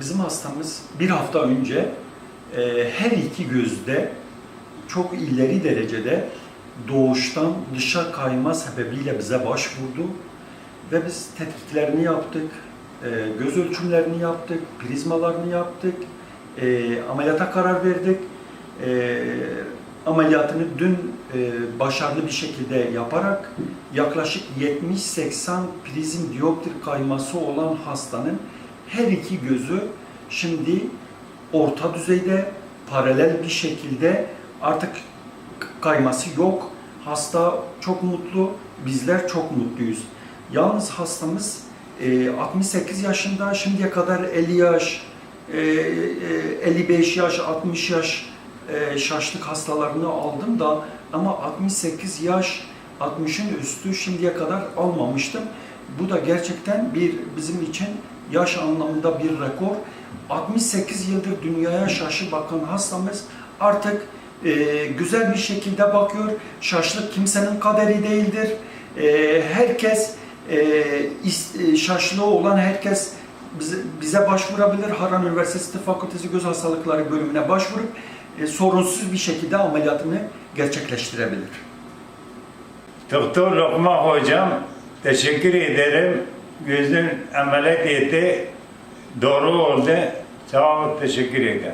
bizim hastamız bir hafta önce e, her iki gözde çok ileri derecede doğuştan dışa kayma sebebiyle bize başvurdu ve biz tetkiklerini yaptık, e, göz ölçümlerini yaptık, prizmalarını yaptık, e, ameliyata karar verdik. E, ameliyatını dün e, başarılı bir şekilde yaparak yaklaşık 70-80 prizm dioptri kayması olan hastanın her iki gözü şimdi orta düzeyde paralel bir şekilde artık kayması yok. Hasta çok mutlu, bizler çok mutluyuz. Yalnız hastamız e, 68 yaşında, şimdiye kadar 50 yaş, e, e, 55 yaş, 60 yaş e, şaşlık hastalarını aldım da ama 68 yaş, 60'ın üstü şimdiye kadar almamıştım. Bu da gerçekten bir bizim için yaş anlamında bir rekor. 68 yıldır dünyaya şaşı bakan hastamız artık e, güzel bir şekilde bakıyor. Şaşlık kimsenin kaderi değildir. E, herkes e, e, şaşlığı olan herkes bize, başvurabilir. Harran Üniversitesi Fakültesi Göz Hastalıkları bölümüne başvurup e, sorunsuz bir şekilde ameliyatını gerçekleştirebilir. Doktor Lokman hocam teşekkür ederim. Gözün ameliyat etti. Doğru oldu. Sağ ol, teşekkür ederim.